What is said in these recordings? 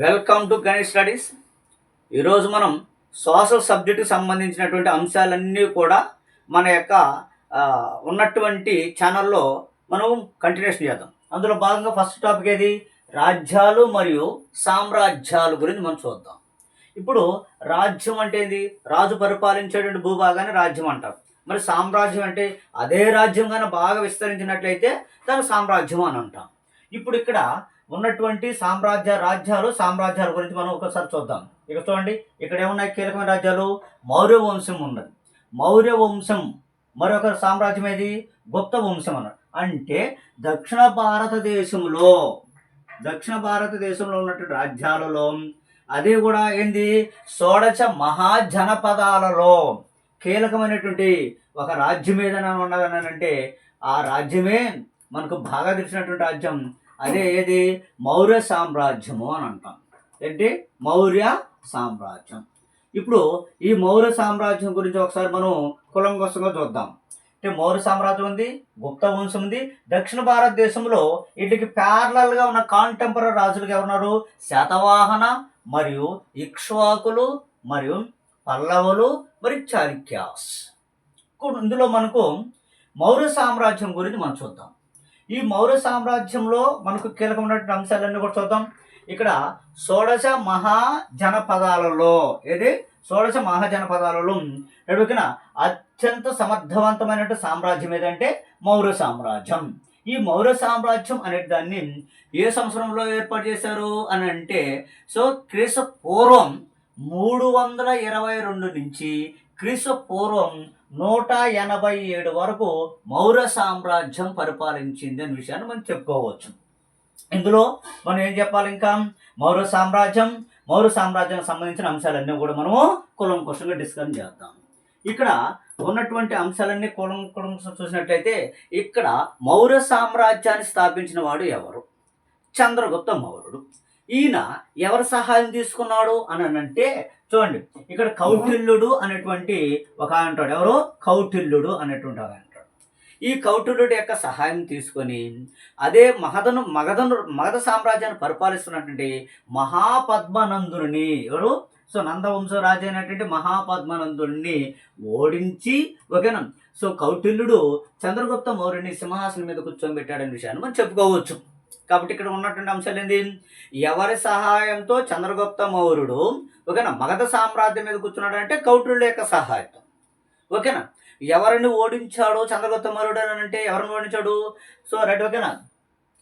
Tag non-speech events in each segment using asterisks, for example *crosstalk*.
Welcome to Ganesh studies. ఈరోజు మనం social సబ్జెక్టుకి సంబంధించినటువంటి అంశాలన్నీ కూడా మన యొక్క ఉన్నటువంటి ఛానల్లో మనం కంటిన్యూషన్ చేద్దాం. అందులో భాగంగా ఫస్ట్ టాపిక్ ఏది? రాజ్యాలు మరియు సామ్రాజ్యాలు గురించి మనం చూద్దాం. ఇప్పుడు రాజ్యం అంటే ఏంది? రాజు పరిపాలించేటువంటి భూభాగాన్ని రాజ్యం అంటారు. మరి సామ్రాజ్యం అంటే అదే రాజ్యం కానీ బాగా విస్తరించినట్లయితే దాన్ని సామ్రాజ్యం అని అంటాం. ఇప్పుడు ఇక్కడ ఉన్నటువంటి సామ్రాజ్య రాజ్యాలు సామ్రాజ్యాల గురించి మనం ఒకసారి చూద్దాం. ఇక చూడండి ఇక్కడ ఏమున్నాయి కీలకమైన రాజ్యాలు. మౌర్య వంశం ఉన్నది. మౌర్య వంశం మరొక సామ్రాజ్యం ఏది? గుప్త వంశం అన్నారు అంటే దక్షిణ భారతదేశంలో దక్షిణ భారతదేశంలో ఉన్నటువంటి రాజ్యాలలో అది కూడా ఏంది? షోడశ మహాజనపదాలలో కీలకమైనటువంటి ఒక రాజ్యం ఏదైనా ఉన్నదనంటే ఆ రాజ్యమే మనకు బాగా తెలిసినటువంటి రాజ్యం అదే ఏది మౌర్య సామ్రాజ్యము అని అంటాం. ఏంటి? మౌర్య సామ్రాజ్యం. ఇప్పుడు ఈ మౌర్య సామ్రాజ్యం గురించి ఒకసారి మనం కులంకోసంగా చూద్దాం. అంటే మౌర్య సామ్రాజ్యం ఉంది గుప్త వంశం ఉంది. దక్షిణ భారతదేశంలో వీటికి ప్యారలల్గా ఉన్న కాంటెంపరీ రాజులకు ఎవరున్నారు? శాతవాహన మరియు ఇక్ష్వాకులు మరియు పల్లవులు మరియు చాళుక్యాస్ ఇందులో మనకు మౌర్య సామ్రాజ్యం గురించి మనం చూద్దాం. ఈ మౌర్య సామ్రాజ్యంలో మనకు కీలకమైనటువంటి అంశాలన్నీ కూడా చూద్దాం. ఇక్కడ షోడశ మహాజనపదాలలో ఏది? షోడశ మహాజనపదాలలో నడుకున అత్యంత సమర్థవంతమైనటువంటి సామ్రాజ్యం ఏదంటే మౌర్య సామ్రాజ్యం. ఈ మౌర్య సామ్రాజ్యం అనే దాన్ని ఏ సంవత్సరంలో ఏర్పాటు చేశారు అని అంటే సో క్రీస్తు పూర్వం మూడు వందల ఇరవై రెండు నుంచి క్రీస్తు పూర్వం నూట ఎనభై ఏడు వరకు మౌర్య సామ్రాజ్యం పరిపాలించింది అనే విషయాన్ని మనం చెప్పుకోవచ్చు. ఇందులో మనం ఏం చెప్పాలి ఇంకా? మౌర్య సామ్రాజ్యం మౌర్య సామ్రాజ్యానికి సంబంధించిన అంశాలన్నీ కూడా మనము కులం కులంగా డిస్కస్ చేద్దాం. ఇక్కడ ఉన్నటువంటి అంశాలన్నీ కులం కులం చూసినట్లయితే ఇక్కడ మౌర్య సామ్రాజ్యాన్ని స్థాపించిన వాడు ఎవరు? చంద్రగుప్త మౌర్యుడు. ఈయన ఎవరి సహాయం తీసుకున్నాడు అని అంటే చూడండి ఇక్కడ కౌటిల్యుడు అనేటువంటి ఒక ఆయన ఉంటాడు. ఎవరు? కౌటిల్యుడు అనేటువంటి ఒక ఆయన ఈ కౌటిల్యుడు యొక్క సహాయం తీసుకొని అదే మహదను మగధను మగధ సామ్రాజ్యాన్ని పరిపాలిస్తున్నటువంటి మహాపద్మనందుని ఎవరు? సో నందవంశ రాజు అయినటువంటి మహాపద్మనందుడిని ఓడించి ఓకేనా? సో కౌటిల్యుడు చంద్రగుప్త మౌర్యుని సింహాసనం మీద కూర్చోబెట్టాడనే విషయాన్ని మనం చెప్పుకోవచ్చు. కాబట్టి ఇక్కడ ఉన్నటువంటి అంశాలు ఏంది? ఎవరి సహాయంతో చంద్రగుప్త మౌర్యుడు ఓకేనా మగధ సామ్రాజ్యం మీద కూర్చున్నాడు అంటే కౌటుల యొక్క సహాయంతో. ఓకేనా ఎవరిని ఓడించాడు చంద్రగుప్త మౌర్యుడు అని అంటే ఎవరిని ఓడించాడు? సో రైట్ ఓకేనా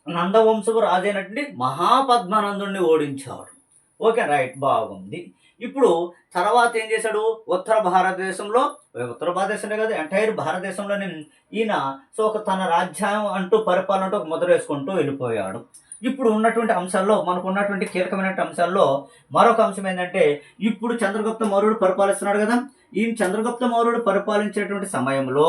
నందవంశపు రాజైనటువంటి మహాపద్మానందుడిని ఓడించాడు. ఓకే రైట్ బాగుంది. ఇప్పుడు తర్వాత ఏం చేశాడు? ఉత్తర భారతదేశంలో ఉత్తర భారతదేశంలో కాదు ఎంటైర్ భారతదేశంలోనే ఈయన సో ఒక తన రాజ్యం అంటూ పరిపాలన అంటూ ఒక ముద్ర వేసుకుంటూ వెళ్ళిపోయాడు. ఇప్పుడు ఉన్నటువంటి అంశాల్లో మనకు ఉన్నటువంటి కీలకమైన అంశాల్లో మరొక అంశం ఏంటంటే ఇప్పుడు చంద్రగుప్త మౌర్యుడు పరిపాలిస్తున్నాడు కదా ఈయన చంద్రగుప్త మౌర్యుడు పరిపాలించేటువంటి సమయంలో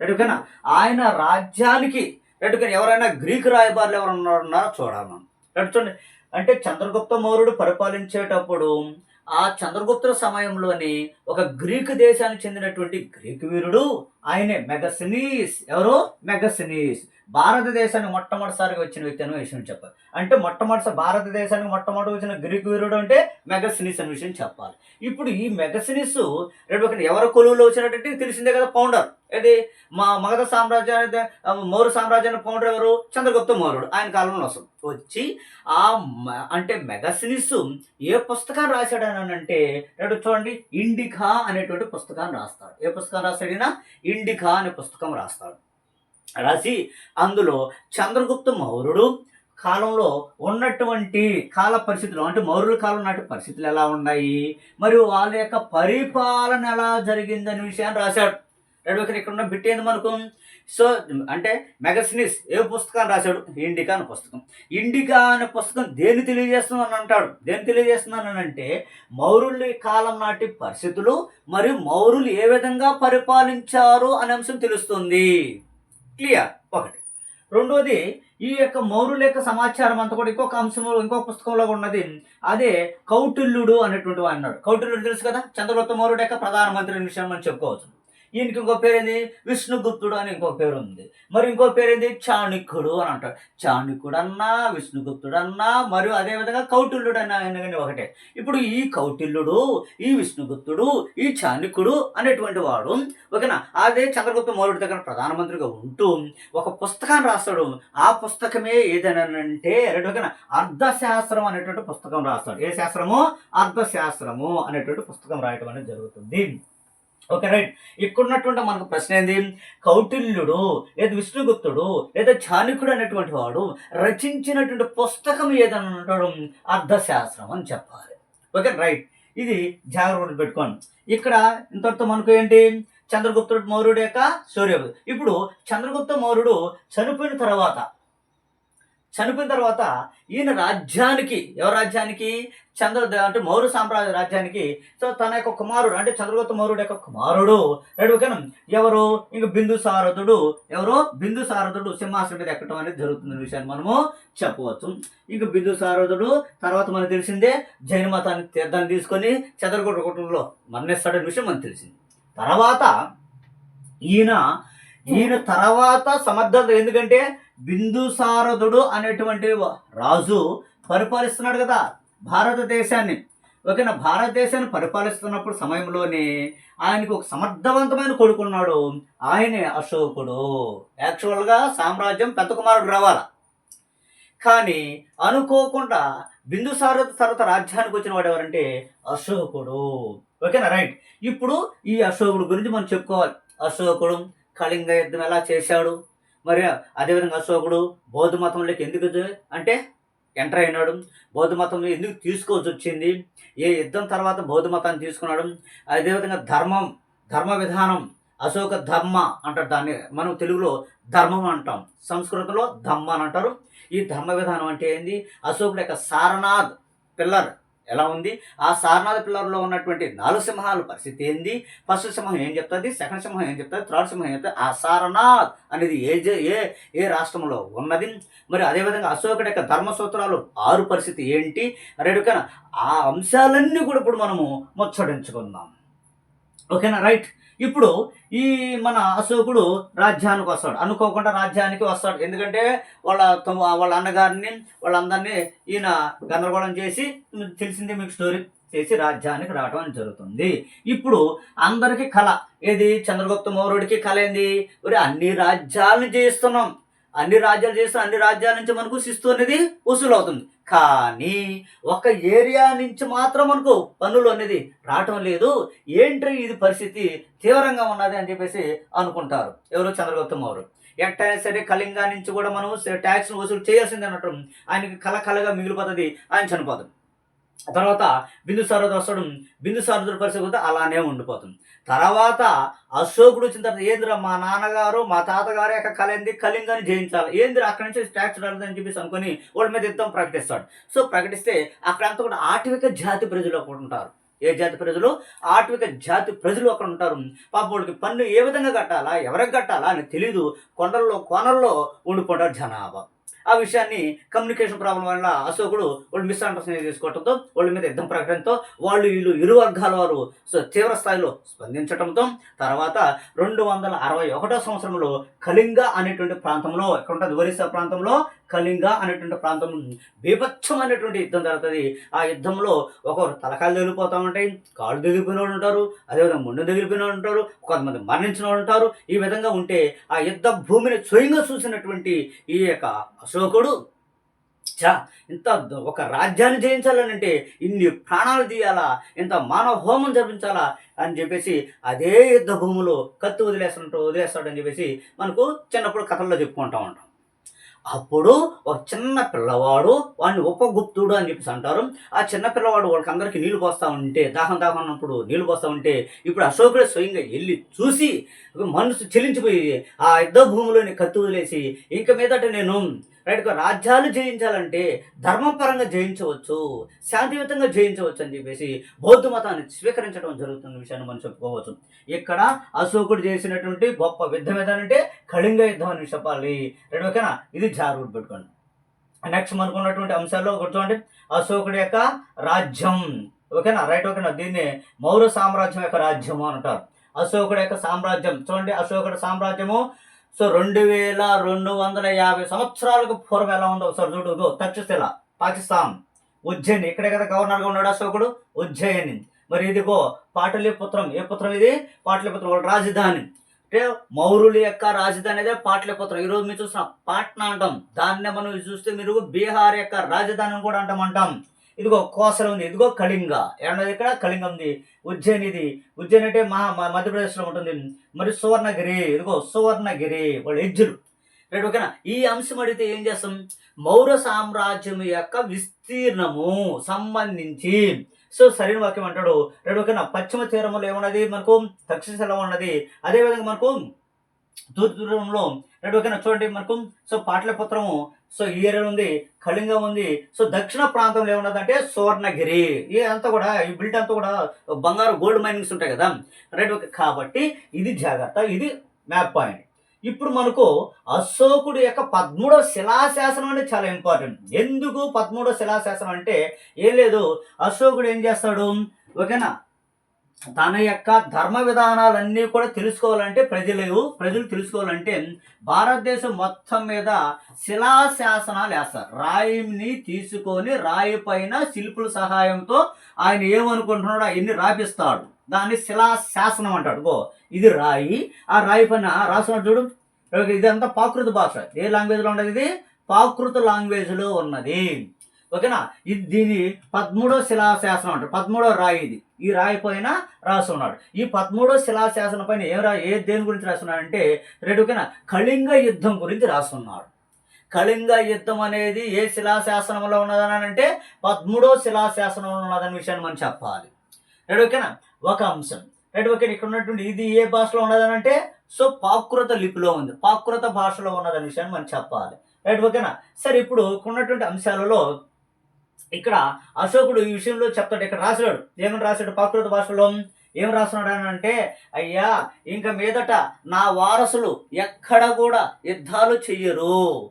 ఎటుకైనా ఆయన రాజ్యానికి ఎటుకైనా ఎవరైనా గ్రీకు రాయబారులు ఎవరైనా ఉన్నారో? చూడాలి మనం. ఎటు చూడండి. అంటే చంద్రగుప్త మౌర్యుడు పరిపాలించేటప్పుడు ఆ చంద్రగుప్తుల సమయంలోని ఒక గ్రీకు దేశానికి చెందినటువంటి గ్రీకు వీరుడు ఆయనే మెగసినీస్. ఎవరు? మెగసినీస్. భారతదేశానికి మొట్టమొదటిసారిగా వచ్చిన వ్యక్తి అనే విషయం చెప్పాలి. అంటే మొట్టమొదటిసారి భారతదేశానికి మొట్టమొదటి వచ్చిన గ్రీక్ వీరుడు అంటే మెగసినిస్ అనే విషయం చెప్పాలి. ఇప్పుడు ఈ మెగసినిస్ రెండు ఒక ఎవరి కొలువులో వచ్చినట్టు తెలిసిందే కదా పౌండర్. ఇది మా మగధ సామ్రాజ్యాన్ని మౌర్య సామ్రాజ్యాన్ని పౌండర్ ఎవరు? చంద్రగుప్త మౌర్యుడు. ఆయన కాలంలో వస్తుంది వచ్చి ఆ మ- అంటే మెగసినిస్ ఏ పుస్తకాన్ని రాశాడని అంటే రెండు చూడండి. ఇండికా అనేటువంటి పుస్తకాన్ని రాస్తాడు. ఏ పుస్తకం రాస్తాడు ఇండికా అనే పుస్తకం రాస్తాడు. రాసి అందులో చంద్రగుప్త మౌర్యుడు కాలంలో ఉన్నటువంటి కాల పరిస్థితులు అంటే మౌర్యుల కాలం నాటి పరిస్థితులు ఎలా ఉన్నాయి? మరియు వాళ్ళ యొక్క పరిపాలన ఎలా జరిగిందనే విషయాన్ని రాశాడు. రెండు ఒకరు ఇక్కడ ఉన్న బిట్ ఏంది మనకు? సో అంటే మెగసినిస్ ఏ పుస్తకాన్ని రాశాడు? ఇండికా అనే పుస్తకం. ఇండికా అనే పుస్తకం దేన్ని తెలియజేస్తుందని అంటాడు? దేన్ని తెలియజేస్తున్నాను అంటే మౌరుల కాలం నాటి పరిస్థితులు మరియు మౌరులు ఏ విధంగా పరిపాలించారు అనే అంశం తెలుస్తుంది. క్లియర్. ఒకటి. రెండోది ఈ యొక్క మౌరుల యొక్క సమాచారం అంతా కూడా ఇంకొక అంశంలో ఇంకొక పుస్తకంలో ఉన్నది. అదే కౌటిల్యుడు అనేటువంటి వాడు అన్నాడు. కౌటిల్యుడు తెలుసు కదా? చంద్రగుప్త మౌర్యుడు యొక్క ప్రధానమంత్రి విషయం మనం చెప్పుకోవచ్చు. ఈయనకి ఇంకో పేరు ఏంది విష్ణుగుప్తుడు అని ఇంకో పేరు ఉంది మరి ఇంకో పేరు ఏంది చాణక్యుడు అని అంటారు చాణుక్యుడు అన్నా విష్ణుగుప్తుడు అన్నా మరియు అదేవిధంగా కౌటిల్యుడు అన్నా కానీ ఒకటే. ఇప్పుడు ఈ కౌటిల్యుడు ఈ విష్ణుగుప్తుడు ఈ చాణుక్యుడు అనేటువంటి వాడు ఓకేనా? అదే చంద్రగుప్త మౌర్యుడి దగ్గర ప్రధానమంత్రిగా ఉంటూ ఒక పుస్తకాన్ని రాస్తాడు. ఆ పుస్తకమే ఏదైనా అంటే ఓకేనా? అర్థశాస్త్రం అనేటువంటి పుస్తకం రాస్తాడు. ఏ శాస్త్రము? అర్థశాస్త్రము అనేటువంటి పుస్తకం రాయటం అనేది జరుగుతుంది. ఓకే రైట్ ఇక్కడ ఉన్నటువంటి మనకు ప్రశ్న ఏంది? కౌటిల్యుడు లేదా విష్ణుగుప్తుడు లేదా చాణుకుడు అనేటువంటి వాడు రచించినటువంటి పుస్తకం ఏదైనా ఉండడం అర్థశాస్త్రం అని చెప్పాలి. ఓకే రైట్ ఇది జాగ్రత్త పెట్టుకోండి. ఇక్కడ ఇంతవరకు మనకు ఏంటి? చంద్రగుప్తుడు మౌర్యుడు యొక్క సూర్యుడు ఇప్పుడు చంద్రగుప్త మౌర్యుడు చనిపోయిన తర్వాత చనిపోయిన తర్వాత ఈయన రాజ్యానికి ఎవరి రాజ్యానికి? చంద్ర అంటే మౌర్య సామ్రాజ్య రాజ్యానికి. సో తన యొక్క కుమారుడు అంటే చంద్రగుప్త మౌర్యుడు యొక్క కుమారుడు రెడీ ఓకేనా ఎవరు? ఇంక బిందు సారథుడు. ఎవరు? బిందు సారథుడు. సింహాసనం మీద ఎక్కడం అనేది జరుగుతున్న విషయాన్ని మనము చెప్పవచ్చు. ఇంక బిందు సారథుడు తర్వాత మనకు తెలిసిందే జైన మతాన్ని తీర్థాన్ని తీసుకొని చంద్రగుప్త కుటుంబంలో మరణిస్తాడనే విషయం మనకు తెలిసింది. తర్వాత ఈయన ఈయన తర్వాత సమర్థత ఎందుకంటే బిందుసారథుడు అనేటువంటి రాజు పరిపాలిస్తున్నాడు కదా భారతదేశాన్ని. ఓకేనా? భారతదేశాన్ని పరిపాలిస్తున్నప్పుడు సమయంలోనే ఆయనకు ఒక సమర్థవంతమైన కొడుకున్నాడు ఆయనే అశోకుడు. యాక్చువల్గా సామ్రాజ్యం పెద్ద కుమారుడు రావాల? కానీ అనుకోకుండా బిందుసారథ తర్వాత రాజ్యానికి వచ్చిన వాడు ఎవరంటే అశోకుడు. ఓకేనా? రైట్ ఇప్పుడు ఈ అశోకుడు గురించి మనం చెప్పుకోవాలి. అశోకుడు కళింగ యుద్ధం ఎలా చేశాడు? మరి అదేవిధంగా అశోకుడు బౌద్ధ మతంలోకి ఎందుకు అంటే ఎంటర్ అయినాడు. బౌద్ధ మతం ఎందుకు తీసుకోవాల్సి వచ్చింది? ఏ యుద్ధం తర్వాత బౌద్ధ మతాన్ని తీసుకున్నాడు. అదేవిధంగా ధర్మం ధర్మ విధానం అశోక ధర్మ అంటారు దాన్ని. మనం తెలుగులో ధర్మం అంటాం. సంస్కృతంలో ధమ్మ అని అంటారు. ఈ ధర్మ విధానం అంటే ఏంది? అశోకుడు యొక్క సారనాథ్ పిల్లర్. ఎలా ఉంది? ఆ సారనాథ్ పిల్లర్లో ఉన్నటువంటి నాలుగు సింహాల పరిస్థితి ఏంది? ఫస్ట్ సింహం ఏం చెప్తుంది? సెకండ్ సింహం ఏం చెప్తుంది? థర్డ్ సింహం ఏం చెప్తుంది? ఆ సారనాథ్ అనేది ఏ జ- ఏ ఏ రాష్ట్రంలో ఉన్నది? మరి అదేవిధంగా అశోకుడి యొక్క ధర్మ సూత్రాలు ఆరు పరిస్థితి ఏంటి? రెడుకన ఆ అంశాలన్నీ కూడా ఇప్పుడు మనము ముచ్చడించుకుందాం ఓకేనా? రైట్. ఇప్పుడు ఈ మన అశోకుడు రాజ్యానికి వస్తాడు. అనుకోకుండా రాజ్యానికి వస్తాడు. ఎందుకంటే వాళ్ళ తమ- వాళ్ళ అన్నగారిని వాళ్ళందరినీ ఈయన గందరగోళం చేసి తెలిసిందే మీకు స్టోరీ చేసి రాజ్యానికి రావడం జరుగుతుంది. ఇప్పుడు అందరికీ కళ ఏది? చంద్రగుప్త మౌర్యుడికి కళ ఏంది? మరి అన్ని రాజ్యాలను చేయిస్తున్నాం. అన్ని రాజ్యాలు చేస్తే అన్ని రాజ్యాల నుంచి మనకు శిస్తు అనేది వసూలు అవుతుంది కానీ ఒక ఏరియా నుంచి మాత్రం మనకు పన్నులు అనేది రావటం లేదు. ఏంటి ఇది పరిస్థితి తీవ్రంగా ఉన్నది అని చెప్పేసి అనుకుంటారు. ఎవరు? చంద్రగుప్త వారు ఎట్టయినా సరే కళింగా నుంచి కూడా మనం ట్యాక్స్ వసూలు చేయాల్సింది అన్నట్టు ఆయనకి కళ కళగా మిగిలిపోతుంది. ఆయన చనిపోతుంది ఆ తర్వాత బిందుసారథుడు వస్తాడు. బిందు బిందుసారథుడు పరిస్థితి అలానే ఉండిపోతుంది. తర్వాత అశోకుడు వచ్చిన తర్వాత ఏందిరా మా నాన్నగారు మా తాతగారు యొక్క కళ ఏంది జయించాలి. ఏందిరా అక్కడి నుంచి స్టాచ్యూ రాలేదని చెప్పేసి అనుకొని వాళ్ళ మీద యుద్ధం ప్రకటిస్తాడు. సో ప్రకటిస్తే అక్కడంతా కూడా ఆటవిక జాతి ప్రజలు అక్కడ ఉంటారు. ఏ జాతి ప్రజలు? ఆటవిక జాతి ప్రజలు అక్కడ ఉంటారు. పాప పన్ను ఏ విధంగా కట్టాలా? ఎవరికి కట్టాలా? అని తెలీదు. కొండల్లో కోనల్లో ఉండిపోతారు జనాభా. ఆ విషయాన్ని కమ్యూనికేషన్ ప్రాబ్లం వల్ల అశోకుడు వాళ్ళు మిస్అండర్స్టాండింగ్ చేసుకోవడంతో వాళ్ళ మీద యుద్ధం ప్రకటనతో వాళ్ళు వీళ్ళు ఇరు వర్గాల వారు తీవ్ర స్థాయిలో స్పందించడంతో తర్వాత రెండు వందల అరవై ఒకటో సంవత్సరంలో కళింగ అనేటువంటి ప్రాంతంలో ఎక్కడ ఉంటుంది ఒరిస్సా ప్రాంతంలో కళింగ అనేటువంటి ప్రాంతం బీభత్సమైనటువంటి యుద్ధం జరుగుతుంది. ఆ యుద్ధంలో ఒకరు తలకాయలు తగిలిపోతూ ఉంటాయి కాళ్ళు తగిలిపోయిన వాళ్ళు ఉంటారు అదేవిధంగా ముందు తగిలిపోయిన వాళ్ళు ఉంటారు కొంతమంది మరణించిన వాళ్ళు ఉంటారు. ఈ విధంగా ఉంటే ఆ యుద్ధ భూమిని స్వయంగా చూసినటువంటి ఈ యొక్క అశోకుడు చా ఇంత ఒక రాజ్యాన్ని జయించాలని అంటే ఇన్ని ప్రాణాలు తీయాలా ఇంత మానవ హోమం జరిపించాలా అని చెప్పేసి అదే యుద్ధ భూమిలో కత్తి వదిలేస్తున్నట్టు వదిలేస్తాడని చెప్పేసి మనకు చిన్నప్పుడు కథల్లో చెప్పుకుంటా ఉంటాం. అప్పుడు ఒక చిన్న పిల్లవాడు వాడిని ఉపగుప్తుడు అని చెప్పేసి అంటారు. ఆ చిన్న పిల్లవాడు వాళ్ళకి అందరికీ నీళ్ళు పోస్తా ఉంటే దాహం దాహం అన్నప్పుడు నీళ్ళు పోస్తా ఉంటే ఇప్పుడు అశోకుడు స్వయంగా వెళ్ళి చూసి మనసు చెలించిపోయి ఆ యుద్ధ భూమిలోని కత్తి వదిలేసి ఇంక మీదట నేను రైట్గా రాజ్యాలు జయించాలంటే ధర్మపరంగా జయించవచ్చు శాంతియుతంగా జయించవచ్చు అని చెప్పేసి బౌద్ధ మతాన్ని స్వీకరించడం జరుగుతున్న విషయాన్ని మనం చెప్పుకోవచ్చు. ఇక్కడ అశోకుడు చేసినటువంటి గొప్ప యుద్ధం ఏదంటే కళింగ యుద్ధం అని చెప్పాలి. రైట్ ఓకేనా? ఇది జాగ్రత్త పెట్టుకోండి. నెక్స్ట్ మనకు ఉన్నటువంటి అంశాల్లో ఒకటి చూడండి అశోకుడి యొక్క రాజ్యం. ఓకేనా? రైట్ ఓకేనా? దీన్ని మౌర్య సామ్రాజ్యం యొక్క రాజ్యము అని అంటారు. అశోకుడు యొక్క సామ్రాజ్యం. చూడండి అశోకుడు సామ్రాజ్యము సో రెండు వేల రెండు వందల యాభై సంవత్సరాలకు పూర్వం ఎలా ఉందో ఒకసారి చూడు తక్షశిల పాకిస్తాన్ ఉజ్జయిని. ఇక్కడే కదా గవర్నర్గా ఉన్నాడు అశోకుడు ఉజ్జయిని. మరి ఇదిగో పాటలీపుత్రం. ఏ పుత్రం ఇది? పాటలీపుత్రం వాళ్ళ రాజధాని. అంటే మౌరుల యొక్క రాజధాని అదే పాటలీపుత్రం. ఈరోజు మీరు చూసిన పాట్నా అంటాం. దాన్నే మనం చూస్తే మీరు బీహార్ యొక్క రాజధాని కూడా అంటాం అంటాం. ఇదిగో కోసల ఉంది. ఇదిగో కళింగ. ఏమన్నది ఇక్కడ? కళింగ ఉంది. ఉజ్జయిని ఇది ఉజ్జయిని అంటే మహా మధ్యప్రదేశ్లో ఉంటుంది. మరి సువర్ణగిరి. ఇదిగో సువర్ణగిరి. వాళ్ళు ఎజ్జులు. రైట్ ఓకేనా? ఈ అంశం అడిగితే ఏం చేస్తాం? మౌర్య సామ్రాజ్యం యొక్క విస్తీర్ణము సంబంధించి. సో సరైన వాక్యం అంటాడు. రైట్ ఓకేనా? పశ్చిమ తీరంలో ఏమున్నది? మనకు తక్షశిల ఉన్నది. అదేవిధంగా మనకు తూర్పు దూరంలో రెండు ఓకేనా చూడండి మనకు సో పాటలీపుత్రము సో ఈ ఏరియా ఉంది కళింగం ఉంది సో దక్షిణ ప్రాంతంలో ఏమున్నదంటే సువర్ణగిరి. ఈ అంతా కూడా ఈ బిల్ట్ అంతా కూడా బంగారు గోల్డ్ మైనింగ్స్ ఉంటాయి కదా. రైట్ ఓకే కాబట్టి ఇది జాగ్రత్త ఇది మ్యాప్ పాయింట్ ఇప్పుడు మనకు అశోకుడు యొక్క పదమూడవ శిలాశాసనం అంటే చాలా ఇంపార్టెంట్ ఎందుకు పదమూడవ శిలాశాసనం అంటే ఏం లేదు అశోకుడు ఏం చేస్తాడు? ఓకేనా? తన యొక్క ధర్మ విధానాలన్నీ కూడా తెలుసుకోవాలంటే ప్రజలు ప్రజలు తెలుసుకోవాలంటే భారతదేశం మొత్తం మీద శిలాశాసనాలు వేస్తారు. రాయిని తీసుకొని రాయి పైన శిల్పుల సహాయంతో ఆయన ఏమనుకుంటున్నాడో అవన్నీ రాపిస్తాడు. దాన్ని శిలాశాసనం అంటాడు. గో ఇది రాయి. ఆ రాయి పైన రాస్తున్నాడు చూడు. ఓకే, ఇదంతా ప్రాకృత భాష. ఏ లాంగ్వేజ్లో ఉండదు ఇది? పాకృత లాంగ్వేజ్లో ఉన్నది. ఓకేనా? ఇది దీని పదమూడో శిలాశాసనం అంటారు. పదమూడో రాయి ఇది. ఈ రాయి పైన రాస్తున్నాడు ఈ పదమూడో శిలాశాసనం పైన ఏం రా ఏ దేని గురించి రాస్తున్నాడు అంటే ఓకేనా? కళింగ యుద్ధం గురించి రాస్తున్నాడు. కళింగ యుద్ధం అనేది ఏ శిలాశాసనంలో ఉన్నదని అంటే పదమూడో శిలాశాసనంలో ఉన్నదని విషయాన్ని మనం చెప్పాలి. రెండు ఓకేనా? ఒక అంశం. రెడ్ ఓకే ఇక్కడ ఉన్నటువంటి ఇది ఏ భాషలో ఉన్నదని అంటే సో పాకృత లిపిలో ఉంది. పాకృత భాషలో ఉన్నదనే విషయాన్ని మనం చెప్పాలి. రైట్ ఓకేనా? సరే ఇప్పుడు ఉన్నటువంటి అంశాలలో ఇక్కడ అశోకుడు ఈ విషయంలో చెప్తాడు. ఇక్కడ రాశాడు ఏమని రాశాడు ప్రాకృత భాషలో ఏం రాస్తున్నాడు అని అంటే అయ్యా ఇంక మీదట నా వారసులు ఎక్కడ కూడా యుద్ధాలు చెయ్యరు.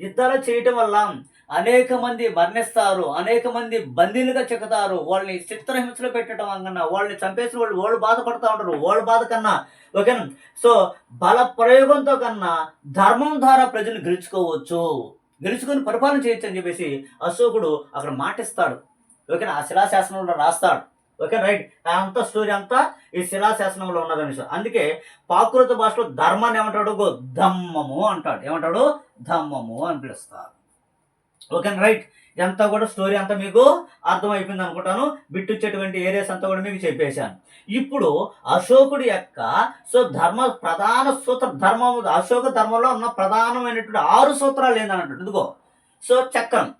యుద్ధాలు చేయటం వల్ల అనేక మంది మరణిస్తారు అనేక మంది బందీలుగా చెక్కుతారు. వాళ్ళని చిత్రహింసలు పెట్టడం కన్నా వాళ్ళని చంపేసిన వాళ్ళు వాళ్ళు బాధపడుతూ ఉంటారు. వాళ్ళ బాధ కన్నా ఓకేనా? సో బల ప్రయోగంతో కన్నా ధర్మం ద్వారా ప్రజలు గెలుచుకోవచ్చు. గెలుచుకొని పరిపాలన చేయొచ్చు అని చెప్పేసి అశోకుడు అక్కడ మాటిస్తాడు. ఓకేనా? ఆ శిలాశాసనంలో రాస్తాడు. Okay right. అంతా స్టోరీ అంతా ఈ శిలాశాసనంలో ఉన్నదని అనేసి అందుకే పాకృత భాషలో ధర్మాన్ని ఏమంటాడు? గో ధమ్మము అంటాడు. ఏమంటాడు? ధమ్మము అని పిలుస్తారు ఓకే రైట్. ఎంత కూడా స్టోరీ అంతా మీకు అర్థమైపోయింది అనుకుంటాను. బిట్టుచ్చేటువంటి ఏరియాస్ అంతా కూడా మీకు చెప్పేశాను. ఇప్పుడు అశోకుడి యొక్క సో ధర్మ ప్రధాన సూత్ర ధర్మం అశోక ధర్మంలో ఉన్న ప్రధానమైనటువంటి ఆరు సూత్రాలు ఏందన్నట్టు? ఇదిగో. సో చక్రం.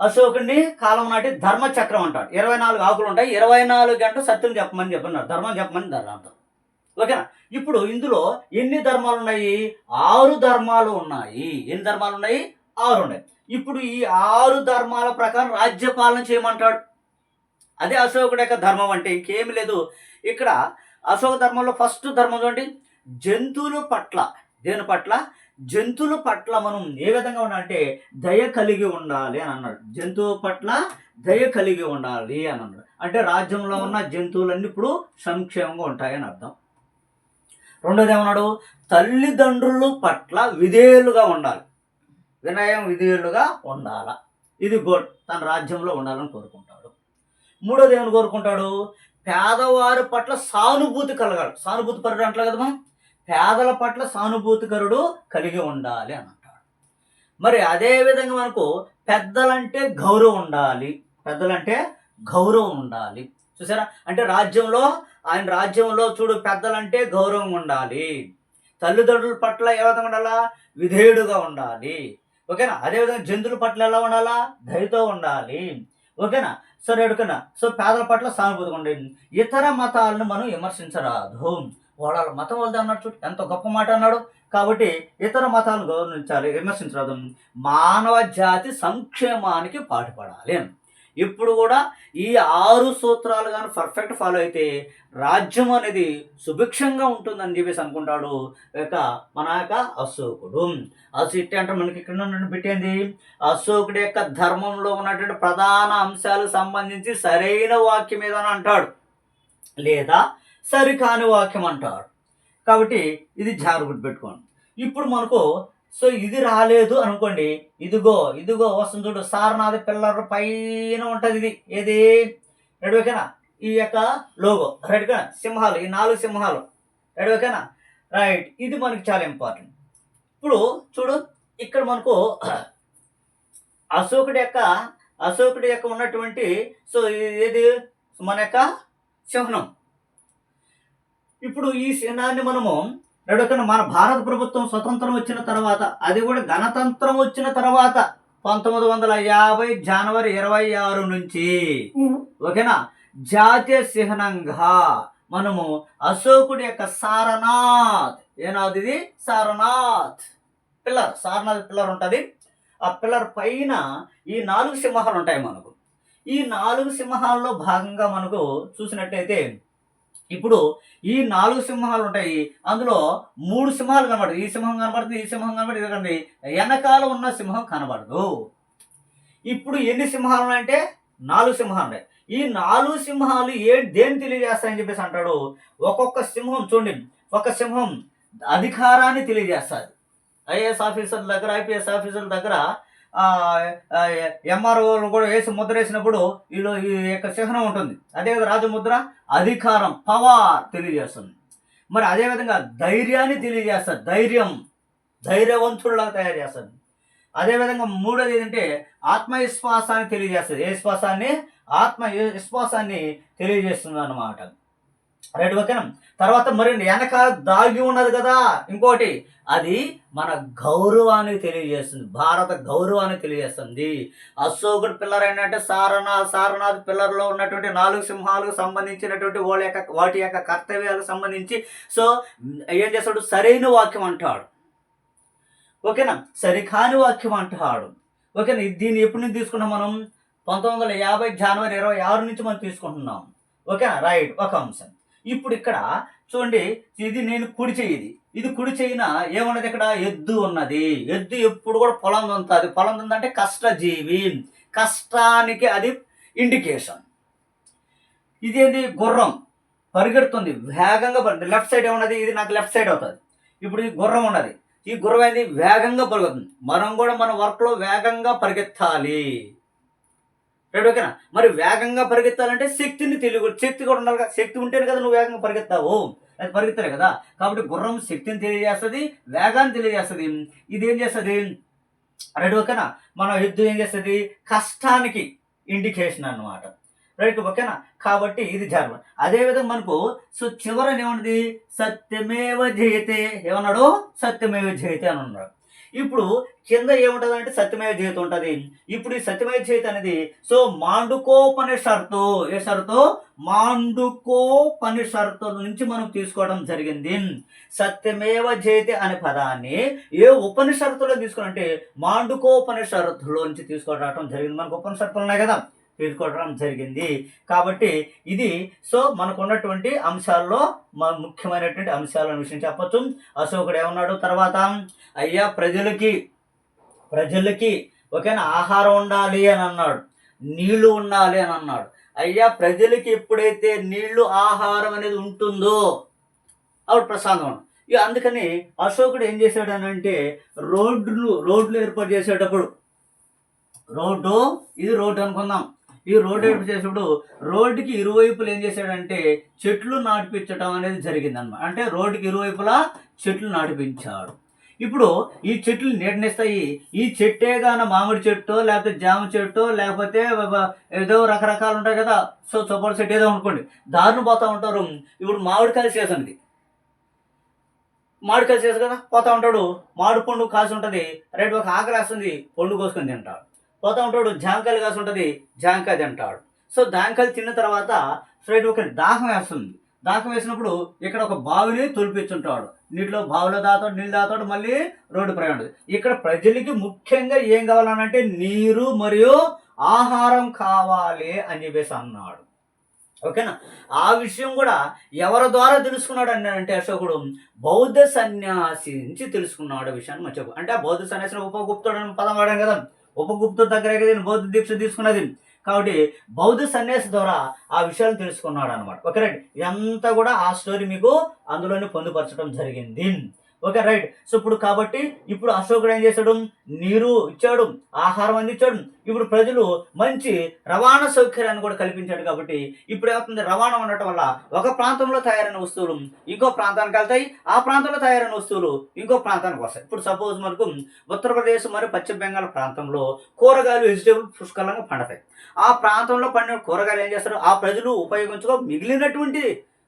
అశోకుడిని కాలం నాటి ధర్మ చక్రం అంటాడు ఇరవై నాలుగు ఆకులు ఉంటాయి. ఇరవై నాలుగు గంటలు సత్యం చెప్పమని చెప్పన్నారు. ధర్మం చెప్పమని ధర్మార్థం ఓకేనా? ఇప్పుడు ఇందులో ఎన్ని ధర్మాలు ఉన్నాయి? ఆరు ధర్మాలు ఉన్నాయి. ఎన్ని ధర్మాలు ఉన్నాయి? ఆరు ఉన్నాయి. ఇప్పుడు ఈ ఆరు ధర్మాల ప్రకారం రాజ్యపాలన చేయమంటాడు. అదే అశోకుడు యొక్క ధర్మం అంటే ఇంకేమి లేదు. ఇక్కడ అశోక ధర్మంలో ఫస్ట్ ధర్మం చూడండి. జంతువుల పట్ల దేని పట్ల? జంతువుల పట్ల మనం ఏ విధంగా ఉండాలంటే దయ కలిగి ఉండాలి అని అన్నాడు. జంతువు పట్ల దయ కలిగి ఉండాలి అని అన్నాడు. అంటే రాజ్యంలో ఉన్న జంతువులన్నీ ఇప్పుడు సంక్షేమంగా ఉంటాయని అర్థం. రెండోది ఏమన్నాడు? తల్లిదండ్రుల పట్ల విధేయులుగా ఉండాలి. వినయం విధేయులుగా ఉండాల. ఇది గుడ్ తన రాజ్యంలో ఉండాలని కోరుకుంటాడు. మూడోది ఏమని కోరుకుంటాడు? పేదవారి పట్ల సానుభూతి కలగాలి. సానుభూతి పరుడు అంటారు కదా మనం. పేదల పట్ల సానుభూతికరుడు కలిగి ఉండాలి అని అంటాడు. మరి అదే విధంగా మనకు పెద్దలంటే గౌరవం ఉండాలి. పెద్దలంటే గౌరవం ఉండాలి. చూసారా? అంటే రాజ్యంలో ఆయన రాజ్యంలో చూడు పెద్దలంటే గౌరవం ఉండాలి. తల్లిదండ్రుల పట్ల ఏ విధంగా ఉండాలా? విధేయుడుగా ఉండాలి. ఓకేనా? అదేవిధంగా జంతువుల పట్ల ఎలా ఉండాలా? దయతో ఉండాలి. ఓకేనా? సరే ఓకేనా సో పేదల పట్ల సానుభూతిగా ఉండండి. ఇతర మతాలను మనం విమర్శించరాదు. వాళ్ళ మతం వాళ్ళది అన్నట్టు చూడు. ఎంత గొప్ప మాట అన్నాడు. కాబట్టి ఇతర మతాలను గౌరవించాలి విమర్శించరాదు. మానవ జాతి సంక్షేమానికి పాటుపడాలి అని ఇప్పుడు కూడా ఈ ఆరు సూత్రాలు కానీ పర్ఫెక్ట్ ఫాలో అయితే రాజ్యం అనేది సుభిక్షంగా ఉంటుందని చెప్పేసి అనుకుంటాడు ఇక మన యొక్క అశోకుడు. అసలు అంటే మనకి ఇక్కడ నుండి పెట్టింది? అశోకుడి యొక్క ధర్మంలో ఉన్నటువంటి ప్రధాన అంశాలు సంబంధించి సరైన వాక్యం ఏదని అంటాడు? లేదా సరికాని వాక్యం అంటాడు? కాబట్టి ఇది జాగ్రత్త పెట్టుకోండి ఇప్పుడు మనకు సో ఇది రాలేదు అనుకోండి ఇదిగో ఇదిగో వస్తుంది చూడు సారనాథ పిల్లర్ పైన ఉంటుంది ఇది. ఏది? రెడ్ ఓకేనా ఈ యొక్క లోగో. రైట్ ఓకేనా సింహాలు ఈ నాలుగు సింహాలు. రెడీ ఓకేనా రైట్. ఇది మనకి చాలా ఇంపార్టెంట్. ఇప్పుడు చూడు ఇక్కడ మనకు *clears throat* అశోకుడి యొక్క అశోకుడి యొక్క ఉన్నటువంటి సో ఇది ఏది? మన యొక్క చిహ్నం ఇప్పుడు ఈ చిహ్నాన్ని మనము రెండోకన్నా మన భారత ప్రభుత్వం స్వతంత్రం వచ్చిన తర్వాత అది కూడా గణతంత్రం వచ్చిన తర్వాత పంతొమ్మిది వందల యాభై జనవరి ఇరవై ఆరు నుంచి. ఓకేనా? జాతీయ చిహ్నంగా మనము అశోకుడి యొక్క సారనాథ్. ఏనాది ఇది? సారనాథ్. పిల్లర్ సారనాథ్ పిల్లర్ ఉంటుంది. ఆ పిల్లర్ పైన ఈ నాలుగు సింహాలు ఉంటాయి మనకు. ఈ నాలుగు సింహాల్లో భాగంగా మనకు చూసినట్టయితే ఇప్పుడు ఈ నాలుగు సింహాలు ఉంటాయి. అందులో మూడు సింహాలు కనబడదు ఈ సింహం కనబడుతుంది ఈ సింహం కనబడుతుంది. ఎందుకంటే వెనకాల ఉన్న సింహం కనబడదు. ఇప్పుడు ఎన్ని సింహాలు ఉన్నాయంటే నాలుగు సింహాలు ఉన్నాయి. ఈ నాలుగు సింహాలు ఏ దేని తెలియజేస్తాయని చెప్పేసి అంటాడు? ఒక్కొక్క సింహం చూడండి. ఒక సింహం అధికారాన్ని తెలియజేస్తుంది. ఐఏఎస్ ఆఫీసర్ల దగ్గర ఐపీఎస్ ఆఫీసర్ల దగ్గర ఎంఆర్ఓలు కూడా వేసి ముద్ర వేసినప్పుడు వీళ్ళు ఈ యొక్క చిహ్నం ఉంటుంది. అదే రాజముద్ర అధికారం పవర్ తెలియజేస్తుంది. మరి అదేవిధంగా ధైర్యాన్ని తెలియజేస్తుంది. ధైర్యం ధైర్యవంతుడులా తయారు చేస్తుంది. అదేవిధంగా మూడోది ఏంటంటే ఆత్మవిశ్వాసాన్ని తెలియజేస్తుంది. ఏ విశ్వాసాన్ని? ఆత్మ విశ్వాసాన్ని తెలియజేస్తుంది అన్నమాట. రైట్ ఓకేనా తర్వాత మరి వెనక దాగి ఉన్నది కదా ఇంకోటి అది మన గౌరవాన్ని తెలియజేస్తుంది. భారత గౌరవాన్ని తెలియజేస్తుంది. అశోకుడు పిల్లర్ ఏంటంటే సారనాథ్ సారనాథ్ పిల్లర్లో ఉన్నటువంటి నాలుగు సింహాలకు సంబంధించినటువంటి వాళ్ళ యొక్క వాటి యొక్క కర్తవ్యాలకు సంబంధించి సో ఏం చేస్తాడు? సరైన వాక్యం అంటాడు. ఓకేనా? సరికాని వాక్యం అంటాడు. ఓకేనా? దీన్ని ఎప్పటి నుంచి తీసుకున్నాం మనం? పంతొమ్మిది వందల యాభై జనవరి ఇరవై ఆరు నుంచి మనం తీసుకుంటున్నాం. ఓకేనా? రైట్ ఒక అంశం. ఇప్పుడు ఇక్కడ చూడండి ఇది నేను కుడి చెయ్యిది. ఇది కుడి చెయ్యిన ఏమున్నది ఇక్కడ? ఎద్దు ఉన్నది. ఎద్దు ఎప్పుడు కూడా పొలం దుంతుంది పొలం దుందంటే కష్టజీవి. కష్టానికి అది ఇండికేషన్ ఇదేంది? గుర్రం. పరిగెడుతుంది. వేగంగా లెఫ్ట్ సైడ్ ఏమున్నది? ఇది నాకు లెఫ్ట్ సైడ్ అవుతుంది. ఇప్పుడు ఈ గుర్రం ఉన్నది. ఈ గుర్రం అనేది వేగంగా పరిగెడుతుంది. మనం కూడా మన వర్క్లో వేగంగా పరిగెత్తాలి. రైట్ ఓకేనా? మరి వేగంగా పరిగెత్తాలంటే శక్తిని తెలియ శక్తి కూడా ఉండాలి కదా. శక్తి ఉంటేనే కదా నువ్వు వేగంగా పరిగెత్తావు. అది పరిగెత్తారు కదా. కాబట్టి గుర్రం శక్తిని తెలియజేస్తుంది వేగాన్ని తెలియజేస్తుంది. ఇది ఏం చేస్తుంది? రైట్ ఓకేనా? మన యుద్ధం ఏం చేస్తుంది? కష్టానికి ఇండికేషన్ అనమాట రైట్ ఓకేనా? కాబట్టి ఇది జర్మ అదేవిధంగా మనకు సో చివరని ఏమన్నది సత్యమేవ జయతే. ఏమన్నాడు? సత్యమేవ జయతే అని అన్నాడు. ఇప్పుడు కింద ఏముంటుంది అంటే సత్యమేవ జయత ఉంటుంది. ఇప్పుడు ఈ సత్యమేవ జయత అనేది సో మాండుకోపనిషత్తు ఏ షరతు? మాండుకోపనిషత్తు నుంచి మనం తీసుకోవడం జరిగింది. సత్యమేవ జయతి అనే పదాన్ని ఏ ఉపనిషత్తులో తీసుకోవాలంటే మాండుకోపనిషత్తులో నుంచి తీసుకోవడం జరిగింది. మనకు ఉపనిషత్తులు ఉన్నాయి కదా. తీసుకోవడం జరిగింది. కాబట్టి ఇది సో మనకు ఉన్నటువంటి అంశాల్లో ముఖ్యమైనటువంటి అంశాలను విషయం చెప్పచ్చు. అశోకుడు ఏమన్నాడు? తర్వాత అయ్యా ప్రజలకి ప్రజలకి ఓకేనా ఆహారం ఉండాలి అని అన్నాడు. నీళ్ళు ఉండాలి అని అన్నాడు. అయ్యా ప్రజలకి ఎప్పుడైతే నీళ్ళు ఆహారం అనేది ఉంటుందో అప్పుడు ప్రశాంతం ఇక అందుకని అశోకుడు ఏం చేశాడు అని అంటే రోడ్లు రోడ్లు ఏర్పాటు చేసేటప్పుడు రోడ్డు ఇది రోడ్డు అనుకుందాం. ఈ రోడ్డు వైపు చేసేటప్పుడు రోడ్డుకి ఇరువైపులు ఏం చేశాడంటే చెట్లు నాటిపించడం అనేది జరిగింది అనమాట అంటే రోడ్డుకి ఇరువైపులా చెట్లు నాటిపించాడు. ఇప్పుడు ఈ చెట్లు నీడనిస్తాయి ఈ చెట్టే గాన మామిడి చెట్టు లేకపోతే జామ చెట్టు లేకపోతే ఏదో రకరకాలు ఉంటాయి కదా. సో సపోర్ట్ చెట్టు ఏదో అనుకోండి. దారిని పోతూ ఉంటారు. ఇప్పుడు మామిడికాయ సీజన్ మామిడికాయలు మామిడికాయ సీజన్ కదా. పోతూ ఉంటాడు. మామిడి పండు కాసి ఉంటుంది. రేటు ఒక ఆకలి వేస్తుంది. పండు కోసుకొని తింటాడు. పోతా ఉంటాడు జాంకాయలు కాసి ఉంటుంది జాంకాయ తింటాడు. సో జాంకాయలు తిన్న తర్వాత స్ట్రైట్ ఒక దాహం వేస్తుంది. దాహం వేసినప్పుడు ఇక్కడ ఒక బావిని తొలిపించుంటాడు నీటిలో బావిలో దాతాడు నీళ్ళు దాతాడు మళ్ళీ రోడ్డు ప్రయాణం ఇక్కడ ప్రజలకి ముఖ్యంగా ఏం కావాలనంటే నీరు మరియు ఆహారం కావాలి అని చెప్పేసి అన్నాడు. ఓకేనా? ఆ విషయం కూడా ఎవరి ద్వారా తెలుసుకున్నాడు అని అంటే అశోకుడు? బౌద్ధ సన్యాసి నుంచి తెలుసుకున్నాడు విషయాన్ని మర్చిపో అంటే బౌద్ధ సన్యాసిని ఉపగుప్తుడు అని పదం వాడాం కదా. ఉపగుప్తు దగ్గర కదా బౌద్ధ దీక్ష తీసుకున్నది కాబట్టి బౌద్ధ సన్యాసి ద్వారా ఆ విషయాలు తెలుసుకున్నాడు అనమాట ఓకే రైట్? ఇదంతా కూడా ఆ స్టోరీ మీకు అందులోనే పొందుపరచడం జరిగింది. Okay right. సో ఇప్పుడు కాబట్టి ఇప్పుడు అశోకుడు ఏం చేశాడు? నీరు ఇచ్చాడు ఆహారం అందించాడు ఇప్పుడు ప్రజలు మంచి రవాణా సౌకర్యాన్ని కూడా కల్పించాడు కాబట్టి ఇప్పుడు ఏమవుతుంది? రవాణా ఉండటం వల్ల ఒక ప్రాంతంలో తయారైన వస్తువులు ఇంకో ప్రాంతానికి వెళ్తాయి ఆ ప్రాంతంలో తయారైన వస్తువులు ఇంకో ప్రాంతానికి వస్తాయి. ఇప్పుడు సపోజ్ మనకు ఉత్తరప్రదేశ్ మరియు పశ్చిమ బెంగాల్ ప్రాంతంలో కూరగాయలు వెజిటేబుల్ పుష్కలంగా పండుతాయి. ఆ ప్రాంతంలో పండిన కూరగాయలు ఏం చేస్తారు? ఆ ప్రజలు ఉపయోగించుకో మిగిలినటువంటి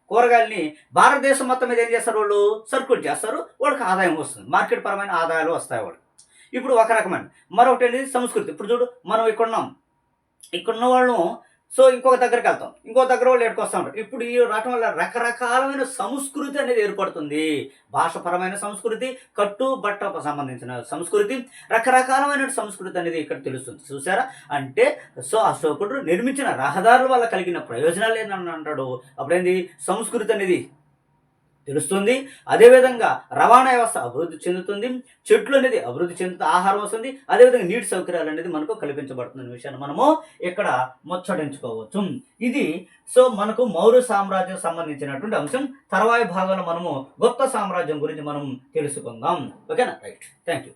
కూరగాయలని భారతదేశం మొత్తం మీద ఏం చేస్తారు వాళ్ళు? సర్క్యూట్ చేస్తారు. వాళ్ళకి ఆదాయం వస్తుంది. మార్కెట్ పరమైన ఆదాయాలు వస్తాయి వాళ్ళు ఇప్పుడు ఒక రకమైన. మరొకటి అనేది సంస్కృతి. ఇప్పుడు చూడు మనం ఇక్కడున్నాం ఇక్కడున్న వాళ్ళు సో ఇంకొక దగ్గరికి వెళ్తాం. ఇంకో దగ్గర వాళ్ళు ఎడుకొస్తా ఉంటారు. ఇప్పుడు ఈ రకం వల్ల రకరకాలమైన సంస్కృతి అనేది ఏర్పడుతుంది. భాషపరమైన సంస్కృతి కట్టు బట్టకు సంబంధించిన సంస్కృతి రకరకాలమైన సంస్కృతి అనేది ఇక్కడ తెలుస్తుంది. చూసారా అంటే సో అశోకుడు నిర్మించిన రహదారుల వల్ల కలిగిన ప్రయోజనాలు ఏంటని అంటాడు అప్పుడేంది? సంస్కృతి అనేది తెలుస్తుంది. అదేవిధంగా రవాణా వ్యవస్థ అభివృద్ధి చెందుతుంది. చెట్లు అనేది అభివృద్ధి చెందుతూ ఆహారం వస్తుంది. అదేవిధంగా నీటి సౌకర్యాలు అనేది మనకు కల్పించబడుతున్న విషయాన్ని మనము ఇక్కడ ముచ్చటించుకోవచ్చు. ఇది సో మనకు మౌర్య సామ్రాజ్యం సంబంధించినటువంటి అంశం. తర్వాయి భాగంలో మనము గుప్త సామ్రాజ్యం గురించి మనం తెలుసుకుందాం. ఓకేనా? రైట్. Thank you